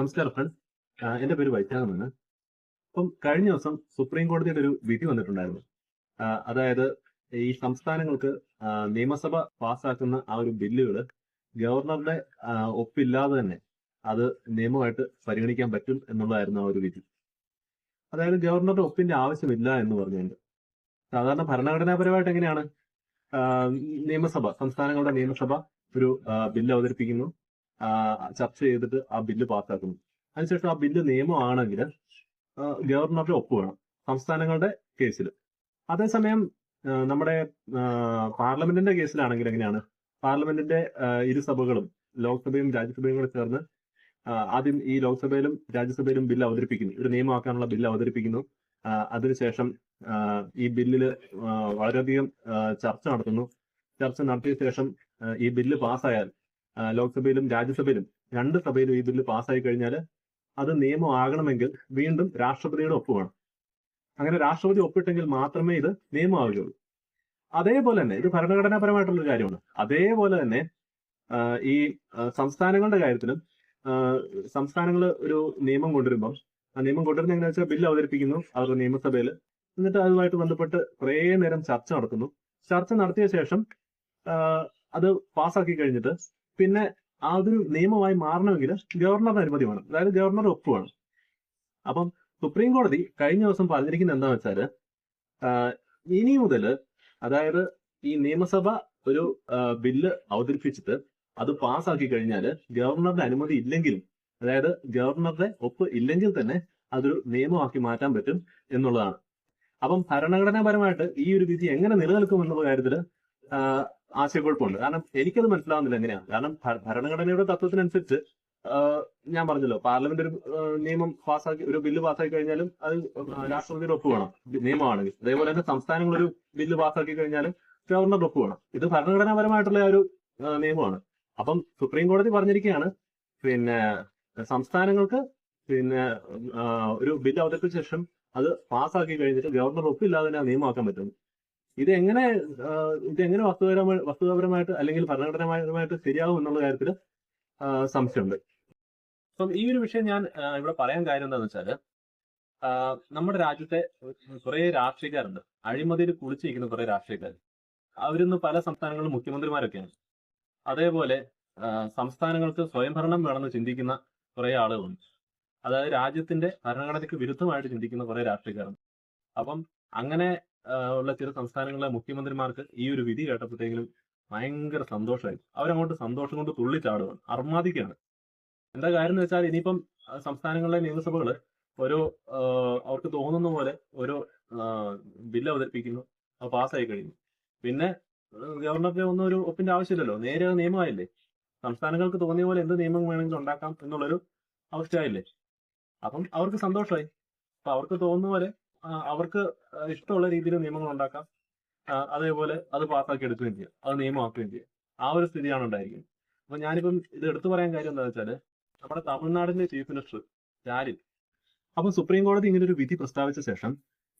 നമസ്കാരം ഫ്രണ്ട്സ്. എന്റെ പേര് വൈശാഖമെന്ന് അപ്പം കഴിഞ്ഞ ദിവസം സുപ്രീം കോടതിയുടെ ഒരു വിധി വന്നിട്ടുണ്ടായിരുന്നു. അതായത് ഈ സംസ്ഥാനങ്ങൾക്ക് നിയമസഭ പാസ്സാക്കുന്ന ആ ഒരു ബില്ലുകൾ ഗവർണറുടെ ഒപ്പില്ലാതെ തന്നെ അത് നിയമമായിട്ട് പരിഗണിക്കാൻ പറ്റും എന്നുള്ളതായിരുന്നു ആ ഒരു വിധി. അതായത് ഗവർണറുടെ ഒപ്പിന്റെ ആവശ്യമില്ല എന്ന് പറഞ്ഞുകൊണ്ട്. സാധാരണ ഭരണഘടനാപരമായിട്ട് എങ്ങനെയാണ്? നിയമസഭ സംസ്ഥാനങ്ങളുടെ നിയമസഭ ഒരു ബില്ല് അവതരിപ്പിക്കുന്നു. ചർച്ച ചെയ്തിട്ട് ആ ബില്ല് പാസ്സാക്കുന്നു. അതിനുശേഷം ആ ബില്ല് നിയമമാണെങ്കിൽ ഗവർണറുടെ ഒപ്പ് വേണം സംസ്ഥാനങ്ങളുടെ കേസിൽ. അതേസമയം നമ്മുടെ പാർലമെന്റിന്റെ കേസിലാണെങ്കിൽ എങ്ങനെയാണ്? പാർലമെന്റിന്റെ ഇരു ഇരുസഭകളും ലോക്സഭയും രാജ്യസഭയും കൂടെ ചേർന്ന് ആദ്യം ഈ ലോക്സഭയിലും രാജ്യസഭയിലും ബില്ല് അവതരിപ്പിക്കുന്നു. ഒരു നിയമമാക്കാനുള്ള ബില്ല് അവതരിപ്പിക്കുന്നു. അതിനുശേഷം ഈ ബില്ലിൽ വളരെയധികം ചർച്ച നടത്തുന്നു. ചർച്ച നടത്തിയ ശേഷം ഈ ബില്ല് പാസ്സായാൽ ലോക്സഭയിലും രാജ്യസഭയിലും രണ്ട് സഭയിലും ഈ ബില്ല് പാസ്സായി കഴിഞ്ഞാൽ അത് നിയമമാകണമെങ്കിൽ വീണ്ടും രാഷ്ട്രപതിയുടെ ഒപ്പ് വേണം. അങ്ങനെ രാഷ്ട്രപതി ഒപ്പിട്ടെങ്കിൽ മാത്രമേ ഇത് നിയമമാവുകയുള്ളൂ. അതേപോലെ തന്നെ ഇത് ഭരണഘടനാപരമായിട്ടുള്ള ഒരു കാര്യമാണ്. അതേപോലെ തന്നെ ഈ സംസ്ഥാനങ്ങളുടെ കാര്യത്തിലും സംസ്ഥാനങ്ങൾ ഒരു നിയമം കൊണ്ടുവരുമ്പോൾ ആ നിയമം കൊണ്ടുവരുന്ന എങ്ങനെയാ വെച്ചാൽ ബില്ല് അവതരിപ്പിക്കുന്നു അവരുടെ നിയമസഭയിൽ എന്നിട്ട് അതുമായിട്ട് ബന്ധപ്പെട്ട് കുറേ നേരം ചർച്ച നടത്തുന്നു. ചർച്ച നടത്തിയ ശേഷം അത് പാസ്സാക്കി കഴിഞ്ഞിട്ട് പിന്നെ അതൊരു നിയമമായി മാറണമെങ്കിൽ ഗവർണറുടെ അനുമതി വേണം. അതായത് ഗവർണറുടെ ഒപ്പ് വേണം അപ്പം സുപ്രീം കോടതി കഴിഞ്ഞ ദിവസം പറഞ്ഞിരിക്കുന്നത് എന്താണെന്ന് വെച്ചാൽ ആഹ് ഇനി മുതൽ അതായത് ഈ നിയമസഭ ഒരു ബില്ല് അവതരിപ്പിച്ചിട്ട് അത് പാസ്സാക്കി കഴിഞ്ഞാൽ ഗവർണറുടെ അനുമതി ഇല്ലെങ്കിലും അതായത് ഗവർണറുടെ ഒപ്പ് ഇല്ലെങ്കിൽ തന്നെ അതൊരു നിയമമാക്കി മാറ്റാൻ പറ്റും എന്നുള്ളതാണ്. അപ്പം ഭരണഘടനാപരമായിട്ട് ഈ ഒരു വിധി എങ്ങനെ നിലനിൽക്കും എന്നുള്ള കാര്യത്തിൽ ആശയക്കുഴപ്പമുണ്ട്. കാരണം എനിക്കത് മനസ്സിലാവുന്നില്ല എങ്ങനെയാണ്. കാരണം ഭരണഘടനയുടെ തത്വത്തിനനുസരിച്ച് ഞാൻ പറഞ്ഞല്ലോ പാർലമെന്റ് ഒരു നിയമം പാസ്സാക്കി ഒരു ബില്ല് പാസ്സാക്കി കഴിഞ്ഞാലും അത് രാഷ്ട്രപതിയുടെ ഒപ്പ് വേണം. നിയമമാണെങ്കിൽ. അതേപോലെ തന്നെ സംസ്ഥാനങ്ങൾ ഒരു ബില്ല് പാസ്സാക്കി കഴിഞ്ഞാലും ഗവർണറുടെ ഒപ്പ് വേണം. ഇത് ഭരണഘടനാപരമായിട്ടുള്ള ഒരു നിയമമാണ്. അപ്പം സുപ്രീം കോടതി പറഞ്ഞിരിക്കുകയാണ് പിന്നെ സംസ്ഥാനങ്ങൾക്ക് പിന്നെ ഒരു ബില്ല് അവതരിപ്പിച്ച ശേഷം അത് പാസ്സാക്കി കഴിഞ്ഞിട്ട് ഗവർണർ ഒപ്പില്ലാതെ തന്നെ നിയമമാക്കാൻ പറ്റും. ഇത് എങ്ങനെ ഇത് വസ്തുതാപരമായിട്ട് അല്ലെങ്കിൽ ഭരണഘടനാപരമായിട്ട് ശരിയാകും എന്നുള്ള കാര്യത്തിൽ സംശയമുണ്ട്. അപ്പം ഈ ഒരു വിഷയം ഞാൻ ഇവിടെ പറയാൻ കാര്യം എന്താണെന്ന് വെച്ചാൽ നമ്മുടെ രാജ്യത്തെ കുറെ രാഷ്ട്രീയക്കാരുണ്ട്. അഴിമതിയിൽ കുളിച്ചിരിക്കുന്ന കുറെ രാഷ്ട്രീയക്കാർ അവരിന്ന് പല സംസ്ഥാനങ്ങളിലും മുഖ്യമന്ത്രിമാരൊക്കെയാണ്. അതേപോലെ സംസ്ഥാനങ്ങൾക്ക് സ്വയംഭരണം വേണമെന്ന് ചിന്തിക്കുന്ന കുറെ ആളുകളുണ്ട്. അതായത് രാജ്യത്തിന്റെ ഭരണഘടനയ്ക്ക് വിരുദ്ധമായിട്ട് ചിന്തിക്കുന്ന കുറെ രാഷ്ട്രീയക്കാരുണ്ട്. അപ്പം അങ്ങനെ ഉള്ള ചില സംസ്ഥാനങ്ങളിലെ മുഖ്യമന്ത്രിമാർക്ക് ഈ ഒരു വിധി കേട്ടപ്പോഴത്തേക്കും ഭയങ്കര സന്തോഷമായി അവരങ്ങോട്ട് സന്തോഷം കൊണ്ട് തുള്ളിച്ചാടുകയാണ് അർമാദിക്കാണ്. എന്താ കാര്യം എന്ന് വെച്ചാൽ ഇനിയിപ്പം സംസ്ഥാനങ്ങളിലെ നിയമസഭകൾ ഓരോ അവർക്ക് തോന്നുന്ന പോലെ ഓരോ ബില്ല് അവതരിപ്പിക്കുന്നു. അത് പാസ്സായി കഴിഞ്ഞു പിന്നെ ഗവർണറുടെ ഒന്നും ഒരു ഒപ്പിന്റെ ആവശ്യമില്ലല്ലോ. നേരെ നിയമമായില്ലേ? സംസ്ഥാനങ്ങൾക്ക് തോന്നിയ പോലെ എന്ത് നിയമം വേണമെങ്കിലും ഉണ്ടാക്കാം എന്നുള്ളൊരു അവസ്ഥയായില്ലേ? അപ്പം അവർക്ക് സന്തോഷമായി അപ്പൊ അവർക്ക് തോന്നുന്ന പോലെ അവർക്ക് ഇഷ്ടമുള്ള രീതിയിൽ നിയമങ്ങൾ ഉണ്ടാക്കാം. അതേപോലെ അത് പാസ്സാക്കി എടുക്കുകയും ചെയ്യാം. അത് നിയമമാക്കുകയും ചെയ്യാം. ആ ഒരു സ്ഥിതിയാണ് ഉണ്ടായിരിക്കുന്നത്. അപ്പൊ ഞാനിപ്പം ഇത് എടുത്തു പറയാൻ കാര്യം എന്താ വെച്ചാൽ നമ്മുടെ തമിഴ്നാടിന്റെ ചീഫ് മിനിസ്റ്റർ സ്റ്റാലിൻ അപ്പൊ സുപ്രീം കോടതി ഇങ്ങനെ ഒരു വിധി പ്രസ്താവിച്ച ശേഷം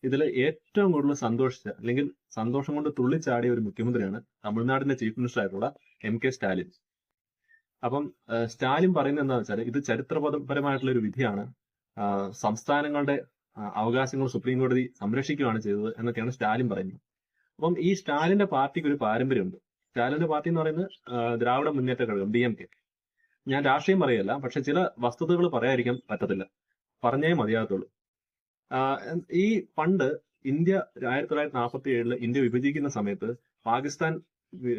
ഇതിൽ ഏറ്റവും കൂടുതൽ സന്തോഷിച്ച അല്ലെങ്കിൽ സന്തോഷം കൊണ്ട് തുള്ളിച്ചാടിയ ഒരു മുഖ്യമന്ത്രിയാണ് തമിഴ്നാടിന്റെ ചീഫ് മിനിസ്റ്റർ ആയിട്ടുള്ള എം കെ സ്റ്റാലിൻ. അപ്പം സ്റ്റാലിൻ പറയുന്നത് എന്താ വെച്ചാൽ ഇത് ചരിത്രപരമായിട്ടുള്ള ഒരു വിധിയാണ്. സംസ്ഥാനങ്ങളുടെ അവകാശങ്ങൾ സുപ്രീം കോടതി സംരക്ഷിക്കുകയാണ് ചെയ്തത് എന്നൊക്കെയാണ് സ്റ്റാലിൻ പറയുന്നത്. അപ്പം ഈ സ്റ്റാലിന്റെ പാർട്ടിക്ക് ഒരു പാരമ്പര്യമുണ്ട്. സ്റ്റാലിന്റെ പാർട്ടി എന്ന് പറയുന്നത് ദ്രാവിഡ മുന്നേറ്റ കഴകം ഡി എം കെ. ഞാൻ രാഷ്ട്രീയം പറയല്ല പക്ഷെ ചില വസ്തുതകൾ പറയാതിരിക്കാൻ പറ്റത്തില്ല. പറഞ്ഞേ മതിയാകത്തുള്ളൂ. ഈ പണ്ട് ഇന്ത്യ ആയിരത്തി തൊള്ളായിരത്തി നാൽപ്പത്തി ഏഴിൽ ഇന്ത്യ വിഭജിക്കുന്ന സമയത്ത് പാകിസ്ഥാൻ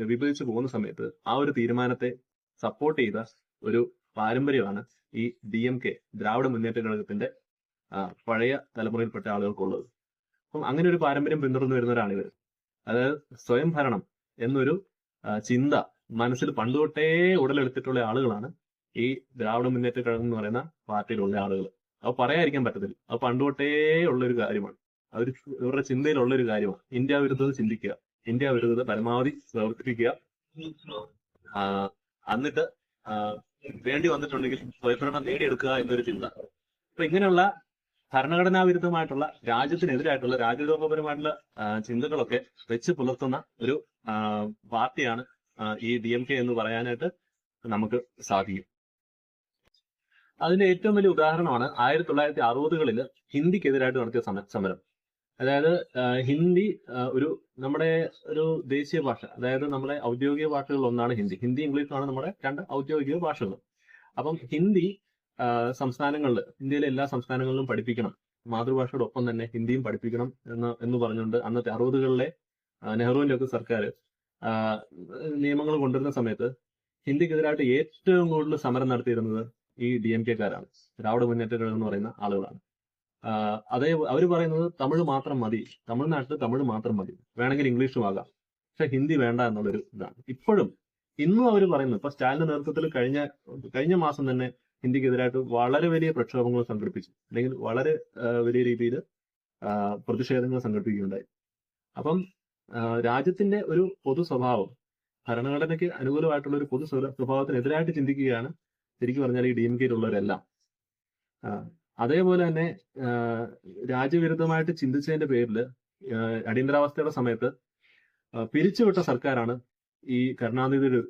വിഭജിച്ചു പോകുന്ന സമയത്ത് ആ ഒരു തീരുമാനത്തെ സപ്പോർട്ട് ചെയ്ത ഒരു പാരമ്പര്യമാണ് ഈ ഡി എം കെ ദ്രാവിഡ മുന്നേറ്റ കഴകത്തിന്റെ പഴയ തലമുറയിൽപ്പെട്ട ആളുകൾക്കുള്ളത്. അപ്പം അങ്ങനെ ഒരു പാരമ്പര്യം പിന്തുടർന്നു വരുന്നവരാണിവർ അതായത് സ്വയം ഭരണം എന്നൊരു ചിന്ത മനസ്സിൽ പണ്ടുതൊട്ടേ ഉടലെടുത്തിട്ടുള്ള ആളുകളാണ് ഈ ദ്രാവിഡ മുന്നേറ്റ കഴകം എന്ന് പറയുന്ന പാർട്ടിയിലുള്ള ആളുകൾ അത് പറയാതിരിക്കാൻ പറ്റത്തില്ല. അത് പണ്ടുതൊട്ടേ ഉള്ള ഒരു കാര്യമാണ്. അവർ ഇവരുടെ ചിന്തയിലുള്ള ഒരു കാര്യമാണ്. ഇന്ത്യ വിരുദ്ധത ചിന്തിക്കുക. ഇന്ത്യ വിരുദ്ധത പരമാവധി പ്രവർത്തിപ്പിക്കുക. എന്നിട്ട് വേണ്ടി വന്നിട്ടുണ്ടെങ്കിൽ സ്വയംഭരണം നേടിയെടുക്കുക എന്നൊരു ചിന്ത. അപ്പൊ ഇങ്ങനെയുള്ള ഭരണഘടനാ വിരുദ്ധമായിട്ടുള്ള രാജ്യത്തിനെതിരായിട്ടുള്ള രാജ്യദ്രോഹപരമായിട്ടുള്ള ചിന്തകളൊക്കെ വെച്ച് പുലർത്തുന്ന ഒരു പാർട്ടിയാണ് ഈ ഡി എം കെ എന്ന് പറയാനായിട്ട് നമുക്ക് സാധിക്കും. അതിന്റെ ഏറ്റവും വലിയ ഉദാഹരണമാണ് ആയിരത്തി തൊള്ളായിരത്തി അറുപതുകളിൽ ഹിന്ദിക്കെതിരായിട്ട് നടത്തിയ സമ- സമരം. അതായത് ഹിന്ദി ഒരു നമ്മുടെ ഒരു ദേശീയ ഭാഷ അതായത് നമ്മുടെ ഔദ്യോഗിക ഭാഷകളിൽ ഒന്നാണ് ഹിന്ദി. ഹിന്ദി ഇംഗ്ലീഷുമാണ് നമ്മുടെ രണ്ട് ഔദ്യോഗിക ഭാഷകൾ. അപ്പം ഹിന്ദി സംസ്ഥാനങ്ങളിൽ ഇന്ത്യയിലെ എല്ലാ സംസ്ഥാനങ്ങളിലും പഠിപ്പിക്കണം. മാതൃഭാഷയോടൊപ്പം തന്നെ ഹിന്ദിയും പഠിപ്പിക്കണം എന്ന് എന്ന് പറഞ്ഞുകൊണ്ട് അന്നത്തെ അറുപതുകളിലെ നെഹ്റുവിന്റെ ഒക്കെ സർക്കാർ നിയമങ്ങൾ കൊണ്ടുവരുന്ന സമയത്ത് ഹിന്ദിക്കെതിരായിട്ട് ഏറ്റവും കൂടുതൽ സമരം നടത്തിയിരുന്നത് ഈ ഡി എം കെക്കാരാണ് ദ്രാവിഡ മുന്നേറ്റ കഴിവ് എന്ന് പറയുന്ന ആളുകളാണ്. അതേ അവർ പറയുന്നത് തമിഴ് മാത്രം മതി തമിഴ്നാട്ടിൽ തമിഴ് മാത്രം മതി വേണമെങ്കിൽ ഇംഗ്ലീഷും ആകാം. പക്ഷെ ഹിന്ദി വേണ്ട എന്നുള്ളൊരു ഇതാണ്. ഇപ്പോഴും ഇന്നും അവർ പറയുന്നു ഇപ്പൊ സ്റ്റാലിന്റെ നേതൃത്വത്തിൽ കഴിഞ്ഞ കഴിഞ്ഞ മാസം തന്നെ ഹിന്ദിക്കെതിരായിട്ട് വളരെ വലിയ പ്രക്ഷോഭങ്ങൾ സംഘടിപ്പിച്ചു. അല്ലെങ്കിൽ വളരെ വലിയ രീതിയിൽ പ്രതിഷേധങ്ങൾ സംഘടിപ്പിക്കുകയുണ്ടായി. അപ്പം രാജ്യത്തിന്റെ ഒരു പൊതു സ്വഭാവം ഭരണഘടനയ്ക്ക് അനുകൂലമായിട്ടുള്ള ഒരു പൊതു സ്വ- സ്വഭാവത്തിനെതിരായിട്ട് ചിന്തിക്കുകയാണ് ശരിക്കും പറഞ്ഞാൽ ഈ ഡി എം കെയിലുള്ളവരെല്ലാം. അതേപോലെ തന്നെ രാജ്യവിരുദ്ധമായിട്ട് ചിന്തിച്ചതിന്റെ പേരിൽ അടിയന്തരാവസ്ഥയുടെ സമയത്ത് പിരിച്ചുവിട്ട സർക്കാരാണ് ഈ കരുണാനിധിയുടെ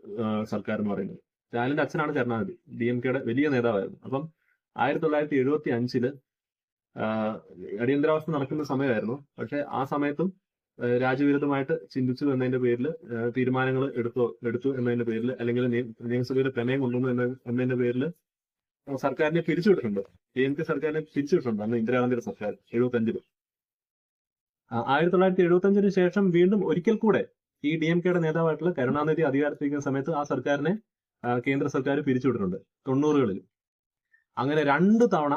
സർക്കാർ എന്ന് പറയുന്നത്. സ്റ്റാലിന്റെ അച്ഛനാണ് കരുണാനിധി ഡി എം കെയുടെ വലിയ നേതാവായിരുന്നു. അപ്പം ആയിരത്തി തൊള്ളായിരത്തി എഴുപത്തി അഞ്ചിൽ അടിയന്തരാവസ്ഥ നടക്കുന്ന സമയമായിരുന്നു. പക്ഷെ ആ സമയത്തും രാജ്യവിരുദ്ധമായിട്ട് ചിന്തിച്ചു എന്നതിന്റെ പേരിൽ തീരുമാനങ്ങൾ എടുത്തു എടുത്തു എന്നതിന്റെ പേരിൽ അല്ലെങ്കിൽ നിയമസഭയുടെ പ്രമേയം കൊണ്ടുവന്നു എന്ന എന്നതിന്റെ പേരിൽ സർക്കാരിനെ പിരിച്ചുവിട്ടിട്ടുണ്ട്. ഡി എം കെ സർക്കാരിനെ പിരിച്ചുവിട്ടിട്ടുണ്ട് അന്ന് ഇന്ദിരാഗാന്ധിയുടെ സർക്കാർ എഴുപത്തി അഞ്ചിൽ ആയിരത്തി തൊള്ളായിരത്തി എഴുപത്തി അഞ്ചിന് ശേഷം വീണ്ടും ഒരിക്കൽ കൂടെ ഈ ഡി എം കെയുടെ നേതാവായിട്ടുള്ള കരുണാനിധി അധികാരത്തിരിക്കുന്ന സമയത്ത് ആ സർക്കാരിനെ കേന്ദ്ര സർക്കാർ പിരിച്ചുവിട്ടിട്ടുണ്ട് തൊണ്ണൂറുകളിൽ അങ്ങനെ രണ്ട് തവണ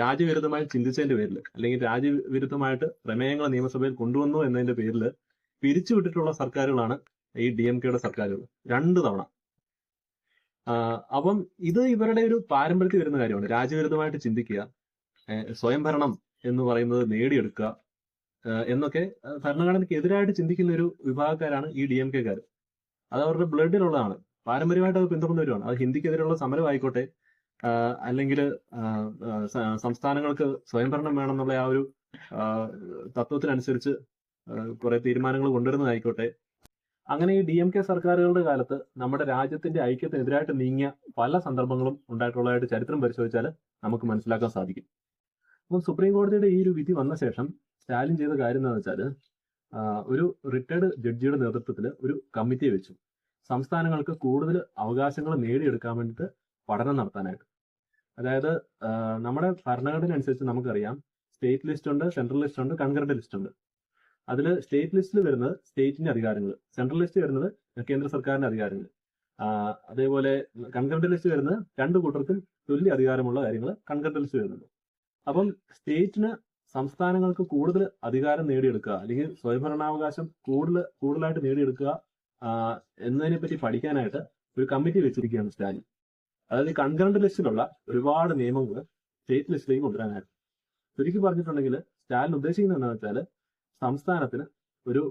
രാജ്യവിരുദ്ധമായി ചിന്തിച്ചതിന്റെ പേരിൽ അല്ലെങ്കിൽ രാജ്യവിരുദ്ധമായിട്ട് പ്രമേയങ്ങൾ നിയമസഭയിൽ കൊണ്ടുവന്നു എന്നതിന്റെ പേരിൽ പിരിച്ചുവിട്ടിട്ടുള്ള സർക്കാരുകളാണ് ഈ ഡി എം കെയുടെ സർക്കാരുകൾ. രണ്ട് തവണ. അപ്പം ഇത് ഇവരുടെ ഒരു പാരമ്പര്യത്തിൽ വരുന്ന കാര്യമാണ്. രാജ്യവിരുദ്ധമായിട്ട് ചിന്തിക്കുക സ്വയംഭരണം എന്ന് പറയുന്നത് നേടിയെടുക്കുക എന്നൊക്കെ ഭരണഘടനയ്ക്ക് എതിരായിട്ട് ചിന്തിക്കുന്ന ഒരു വിഭാഗക്കാരാണ് ഈ ഡി എം കെക്കാർ അത് അവരുടെ ബ്ലഡിലുള്ളതാണ്. പാരമ്പര്യമായിട്ട് അത് പിന്തുടർന്നവരുമാണ് അത് ഹിന്ദിക്കെതിരെയുള്ള സമരമായിക്കോട്ടെ അല്ലെങ്കിൽ സംസ്ഥാനങ്ങൾക്ക് സ്വയംഭരണം വേണമെന്നുള്ള ആ ഒരു തത്വത്തിനനുസരിച്ച് കുറെ തീരുമാനങ്ങൾ കൊണ്ടുവരുന്നതായിക്കോട്ടെ. അങ്ങനെ ഈ ഡി എം കെ സർക്കാരുകളുടെ കാലത്ത് നമ്മുടെ രാജ്യത്തിന്റെ ഐക്യത്തിനെതിരായിട്ട് നീങ്ങിയ പല സന്ദർഭങ്ങളും ഉണ്ടായിട്ടുള്ളതായിട്ട് ചരിത്രം പരിശോധിച്ചാൽ നമുക്ക് മനസ്സിലാക്കാൻ സാധിക്കും. അപ്പം സുപ്രീം കോടതിയുടെ ഈ ഒരു വിധി വന്ന ശേഷം സ്റ്റാലിൻ ചെയ്ത കാര്യം എന്താണെന്ന് വെച്ചാൽ ഒരു റിട്ടയർഡ് ജഡ്ജിയുടെ നേതൃത്വത്തിൽ ഒരു കമ്മിറ്റിയെ വെച്ചു. സംസ്ഥാനങ്ങൾക്ക് കൂടുതൽ അവകാശങ്ങൾ നേടിയെടുക്കാൻ വേണ്ടിയിട്ട് പഠനം നടത്താനായിട്ട്. അതായത് നമ്മുടെ ഭരണഘടന അനുസരിച്ച് നമുക്കറിയാം സ്റ്റേറ്റ് ലിസ്റ്റ് ഉണ്ട് സെൻട്രൽ ലിസ്റ്റ് ഉണ്ട് കൺകറന്റ് ലിസ്റ്റ് ഉണ്ട്. അതിൽ സ്റ്റേറ്റ് ലിസ്റ്റിൽ വരുന്നത് സ്റ്റേറ്റിന്റെ അധികാരങ്ങൾ സെൻട്രൽ ലിസ്റ്റ് വരുന്നത് കേന്ദ്ര സർക്കാരിന്റെ അധികാരങ്ങൾ അതേപോലെ കൺകറന്റ് ലിസ്റ്റ് വരുന്നത് രണ്ട് കൂട്ടർക്കും തുല്യ അധികാരമുള്ള കാര്യങ്ങൾ കൺകറന്റ് ലിസ്റ്റ് വരുന്നുണ്ട്. അപ്പം സ്റ്റേറ്റിന് സംസ്ഥാനങ്ങൾക്ക് കൂടുതൽ അധികാരം നേടിയെടുക്കുക അല്ലെങ്കിൽ സ്വയംഭരണാവകാശം കൂടുതൽ കൂടുതലായിട്ട് നേടിയെടുക്കുക എന്നതിനെ പറ്റി പഠിക്കാനായിട്ട് ഒരു കമ്മിറ്റി വെച്ചിരിക്കുകയാണ് സ്റ്റാലിൻ. അതായത് കൺകറന്റ് ലിസ്റ്റിലുള്ള ഒരുപാട് നിയമങ്ങൾ സ്റ്റേറ്റ് ലിസ്റ്റിലേക്ക് കൊണ്ടുവരാനായിട്ട്. ചുരുക്കി പറഞ്ഞിട്ടുണ്ടെങ്കിൽ സ്റ്റാലിൻ ഉദ്ദേശിക്കുന്നത് എന്താണെന്ന് വെച്ചാൽ സംസ്ഥാനത്തിന് ഒരു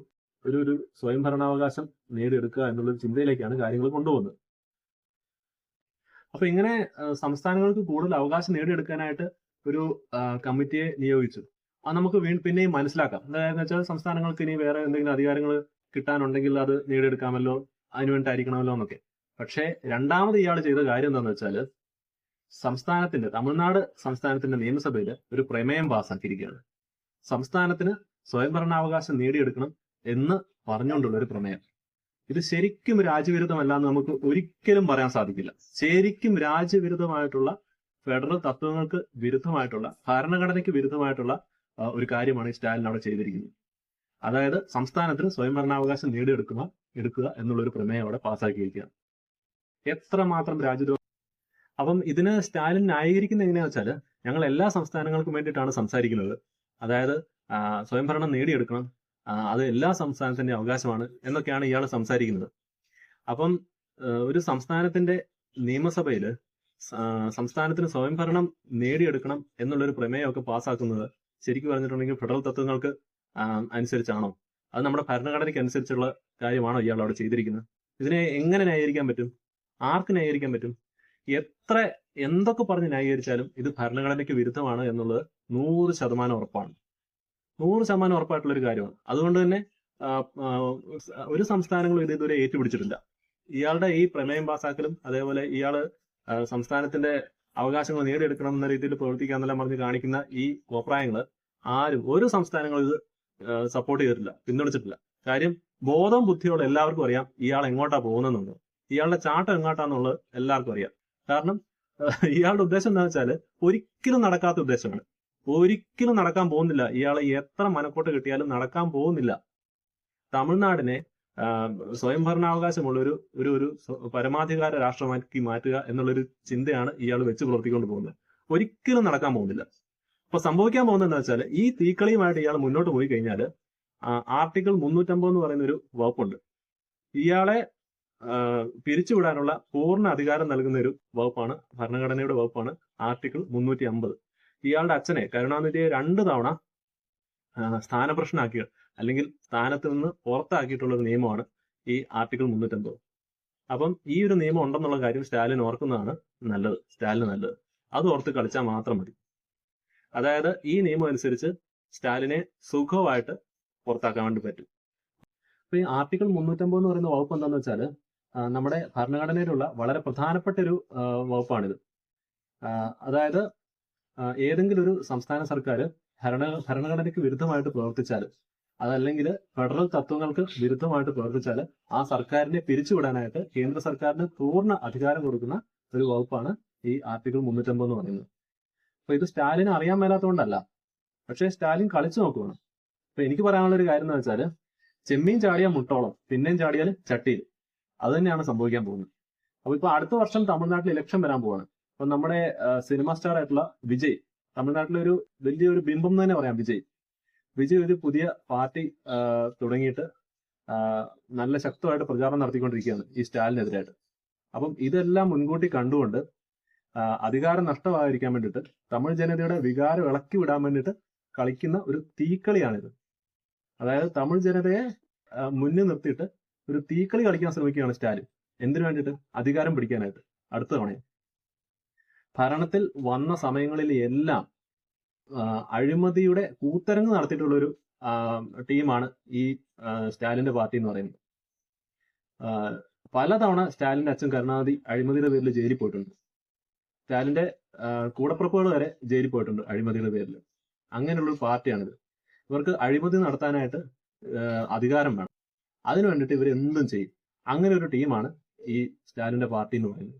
ഒരു ഒരു സ്വയംഭരണാവകാശം നേടിയെടുക്കുക എന്നുള്ള ചിന്തയിലേക്കാണ് കാര്യങ്ങൾ കൊണ്ടുപോകുന്നത്. അപ്പൊ ഇങ്ങനെ സംസ്ഥാനങ്ങൾക്ക് കൂടുതൽ അവകാശം നേടിയെടുക്കാനായിട്ട് ഒരു കമ്മിറ്റിയെ നിയോഗിച്ചു. അത് നമുക്ക് വീണ്ടും പിന്നെയും മനസ്സിലാക്കാം. എന്താണെന്ന് വെച്ചാൽ സംസ്ഥാനങ്ങൾക്ക് ഇനി വേറെ എന്തെങ്കിലും അധികാരങ്ങൾ കിട്ടാനുണ്ടെങ്കിൽ അത് നേടിയെടുക്കാമല്ലോ അതിനു വേണ്ടിയിട്ടായിരിക്കണമല്ലോ എന്നൊക്കെ. പക്ഷേ രണ്ടാമത് ഇയാൾ ചെയ്ത കാര്യം എന്താണെന്ന് വെച്ചാൽ സംസ്ഥാനത്തിന്റെ തമിഴ്നാട് സംസ്ഥാനത്തിന്റെ നിയമസഭയിൽ ഒരു പ്രമേയം പാസ്സാക്കിയിരിക്കുകയാണ് സംസ്ഥാനത്തിന് സ്വയംഭരണാവകാശം നേടിയെടുക്കണം എന്ന് പറഞ്ഞുകൊണ്ടുള്ള ഒരു പ്രമേയം. ഇത് ശരിക്കും രാജ്യവിരുദ്ധമല്ല എന്ന് നമുക്ക് ഒരിക്കലും പറയാൻ സാധിക്കില്ല. ശരിക്കും രാജ്യവിരുദ്ധമായിട്ടുള്ള ഫെഡറൽ തത്വങ്ങൾക്ക് വിരുദ്ധമായിട്ടുള്ള ഭരണഘടനയ്ക്ക് വിരുദ്ധമായിട്ടുള്ള ഒരു കാര്യമാണ് ഈ സ്റ്റാലിൻ അവിടെ ചെയ്തിരിക്കുന്നത്. അതായത് സംസ്ഥാനത്തിന് സ്വയംഭരണാവകാശം നേടിയെടുക്കുക എടുക്കുക എന്നുള്ള ഒരു പ്രമേയം അവിടെ പാസ്സാക്കിയിരിക്കുകയാണ്. എത്രമാത്രം രാജ്യദ്രോഹം അപ്പം ഇതിന് സ്റ്റാലിൻ ന്യായീകരിക്കുന്നത് എങ്ങനെയാണെന്ന് വെച്ചാൽ ഞങ്ങൾ എല്ലാ സംസ്ഥാനങ്ങൾക്കും വേണ്ടിയിട്ടാണ് സംസാരിക്കുന്നത്. അതായത് സ്വയംഭരണം നേടിയെടുക്കണം. അത് എല്ലാ സംസ്ഥാനത്തിന്റെ അവകാശമാണ് എന്നൊക്കെയാണ് ഇയാൾ സംസാരിക്കുന്നത്. അപ്പം ഒരു സംസ്ഥാനത്തിന്റെ നിയമസഭയിൽ സംസ്ഥാനത്തിന് സ്വയംഭരണം നേടിയെടുക്കണം എന്നുള്ളൊരു പ്രമേയമൊക്കെ പാസ്സാക്കുന്നത് ശരിക്കും പറഞ്ഞിട്ടുണ്ടെങ്കിൽ ഫെഡറൽ തത്വങ്ങൾക്ക് അനുസരിച്ചാണോ? അത് നമ്മുടെ ഭരണഘടനയ്ക്ക് അനുസരിച്ചുള്ള കാര്യമാണോ ഇയാൾ അവിടെ ചെയ്തിരിക്കുന്നത്? ഇതിനെ എങ്ങനെ ന്യായീകരിക്കാൻ പറ്റും? ആർക്ക് ന്യായീകരിക്കാൻ പറ്റും? എത്ര എന്തൊക്കെ പറഞ്ഞ് ന്യായീകരിച്ചാലും ഇത് ഭരണഘടനയ്ക്ക് വിരുദ്ധമാണ് എന്നുള്ളത് നൂറ് ശതമാനം ഉറപ്പാണ്. നൂറ് ശതമാനം ഉറപ്പായിട്ടുള്ള ഒരു കാര്യമാണ്. അതുകൊണ്ട് തന്നെ ഒരു സംസ്ഥാനങ്ങളും ഇത് ഇതുവരെ ഏറ്റുപിടിച്ചിട്ടില്ല. ഇയാളുടെ ഈ പ്രമേയം പാസാക്കലും അതേപോലെ ഇയാൾ സംസ്ഥാനത്തിന്റെ അവകാശങ്ങൾ നേടിയെടുക്കണം എന്ന രീതിയിൽ പ്രവർത്തിക്കാന്നെല്ലാം പറഞ്ഞ് കാണിക്കുന്ന ഈ കോപ്രായങ്ങൾ ആരും ഒരു സംസ്ഥാനങ്ങളും ഇത് സപ്പോർട്ട് ചെയ്തിട്ടില്ല പിന്തുണച്ചിട്ടില്ല. കാര്യം ബോധം ബുദ്ധിയോടെ എല്ലാവർക്കും അറിയാം ഇയാൾ എങ്ങോട്ടാ പോകുന്നെന്നുള്ളത് ഇയാളുടെ ചാട്ടം എങ്ങോട്ടാന്നുള്ളത് എല്ലാവർക്കും അറിയാം. കാരണം ഇയാളുടെ ഉദ്ദേശം എന്താ വെച്ചാൽ ഒരിക്കലും നടക്കാത്ത ഉദ്ദേശമാണ്. ഒരിക്കലും നടക്കാൻ പോകുന്നില്ല. ഇയാളെ എത്ര മനക്കോട്ട് കിട്ടിയാലും നടക്കാൻ പോകുന്നില്ല. തമിഴ്നാടിനെ സ്വയം ഭരണാവകാശമുള്ള ഒരു ഒരു ഒരു പരമാധികാര രാഷ്ട്രമാക്കി മാറ്റുക എന്നുള്ളൊരു ചിന്തയാണ് ഇയാൾ വെച്ച് പുലർത്തിക്കൊണ്ട് പോകുന്നത്. ഒരിക്കലും നടക്കാൻ പോകുന്നില്ല. അപ്പൊ സംഭവിക്കാൻ പോകുന്നത് എന്താ വെച്ചാൽ ഈ തീക്കളിയുമായിട്ട് ഇയാൾ മുന്നോട്ട് പോയി കഴിഞ്ഞാൽ ആർട്ടിക്കിൾ മുന്നൂറ്റമ്പത് എന്ന് പറയുന്ന ഒരു വകുപ്പുണ്ട്. ഇയാളെ പിരിച്ചുവിടാനുള്ള പൂർണ അധികാരം നൽകുന്ന ഒരു വകുപ്പാണ് ഭരണഘടനയുടെ വകുപ്പാണ് ആർട്ടിക്കിൾ മുന്നൂറ്റി അമ്പത് ഇയാളുടെ അച്ഛനെ കരുണാനിധിയെ രണ്ട് തവണ സ്ഥാനപ്രശ്നാക്കിയ അല്ലെങ്കിൽ സ്ഥാനത്ത് നിന്ന് പുറത്താക്കിയിട്ടുള്ള ഒരു നിയമമാണ് ഈ ആർട്ടിക്കിൾ മുന്നൂറ്റമ്പത്. അപ്പം ഈ ഒരു നിയമം ഉണ്ടെന്നുള്ള കാര്യം സ്റ്റാലിൻ ഓർക്കുന്നതാണ് നല്ലത്. സ്റ്റാലിന് നല്ലത്. അത് ഓർത്ത് കളിച്ചാൽ മാത്രം മതി. അതായത് ഈ നിയമം അനുസരിച്ച് സ്റ്റാലിനെ സുഖമായിട്ട് പുറത്താക്കാൻ വേണ്ടി പറ്റും. അപ്പൊ ഈ ആർട്ടിക്കിൾ മുന്നൂറ്റമ്പത് എന്ന് പറയുന്ന വകുപ്പ് എന്താന്ന് വെച്ചാൽ നമ്മുടെ ഭരണഘടനയിലുള്ള വളരെ പ്രധാനപ്പെട്ട ഒരു വകുപ്പാണിത്. അതായത് ഏതെങ്കിലും ഒരു സംസ്ഥാന സർക്കാർ ഭരണ ഭരണഘടനയ്ക്ക് വിരുദ്ധമായിട്ട് പ്രവർത്തിച്ചാൽ അതല്ലെങ്കിൽ ഫെഡറൽ തത്വങ്ങൾക്ക് വിരുദ്ധമായിട്ട് പ്രവർത്തിച്ചാൽ ആ സർക്കാരിനെ പിരിച്ചുവിടാനായിട്ട് കേന്ദ്ര സർക്കാരിന് പൂർണ അധികാരം കൊടുക്കുന്ന ഒരു വകുപ്പാണ് ഈ ആർട്ടിക്കിൾ മുന്നൂറ്റമ്പത് എന്ന് പറയുന്നത്. അപ്പൊ ഇത് സ്റ്റാലിന് അറിയാൻ മേലാത്തതുകൊണ്ടല്ല പക്ഷെ സ്റ്റാലിൻ കളിച്ചു നോക്കുവാണ്. അപ്പൊ എനിക്ക് പറയാനുള്ള ഒരു കാര്യം എന്ന് വെച്ചാൽ ചെമ്മീൻ ചാടിയാൽ മുട്ടോളം പിന്നെയും ചാടിയാൽ ചട്ടിയിൽ. അത് തന്നെയാണ് സംഭവിക്കാൻ പോകുന്നത്. അപ്പൊ ഇപ്പൊ അടുത്ത വർഷം തമിഴ്നാട്ടിൽ ഇലക്ഷൻ വരാൻ പോവാണ്. അപ്പൊ നമ്മുടെ സിനിമ സ്റ്റാർ ആയിട്ടുള്ള വിജയ് തമിഴ്നാട്ടിലെ ഒരു വലിയൊരു ബിംബം തന്നെ പറയാം വിജയ്. വിജയ് ഒരു പുതിയ പാർട്ടി തുടങ്ങിയിട്ട് നല്ല ശക്തമായിട്ട് പ്രചാരണം നടത്തിക്കൊണ്ടിരിക്കുകയാണ് ഈ സ്റ്റാലിനെതിരായിട്ട്. അപ്പം ഇതെല്ലാം മുൻകൂട്ടി കണ്ടുകൊണ്ട് അധികാരം നഷ്ടമായിരിക്കാൻ വേണ്ടിയിട്ട് തമിഴ് ജനതയുടെ വികാരം ഇളക്കി വിടാൻ വേണ്ടിയിട്ട് കളിക്കുന്ന ഒരു തീക്കളിയാണിത്. അതായത് തമിഴ് ജനതയെ മുന്നിൽ നിർത്തിയിട്ട് ഒരു തീക്കളി കളിക്കാൻ ശ്രമിക്കുകയാണ് സ്റ്റാലിൻ. എന്തിനു വേണ്ടിയിട്ട്? അധികാരം പിടിക്കാനായിട്ട്. അടുത്ത തവണ. ഭരണത്തിൽ വന്ന സമയങ്ങളിൽ എല്ലാം അഴിമതിയുടെ കൂത്തരങ്ങ് നടത്തിയിട്ടുള്ള ഒരു ടീമാണ് ഈ സ്റ്റാലിന്റെ പാർട്ടി എന്ന് പറയുന്നത്. പലതവണ സ്റ്റാലിന്റെ അച്ഛൻ കരുണാനിധി അഴിമതിയുടെ പേരിൽ ജയിലിൽ പോയിട്ടുണ്ട്. സ്റ്റാലിന്റെ കൂടപ്പുറപ്പുകൾ വരെ ജയിലിൽ പോയിട്ടുണ്ട് അഴിമതിയുടെ പേരിൽ. അങ്ങനെയുള്ള ഒരു പാർട്ടിയാണിത്. ഇവർക്ക് അഴിമതി നടത്താനായിട്ട് അധികാരം വേണം. അതിനു വേണ്ടിയിട്ട് ഇവർ എന്തും ചെയ്യും. അങ്ങനെ ഒരു ടീമാണ് ഈ സ്റ്റാലിന്റെ പാർട്ടി എന്ന് പറയുന്നത്.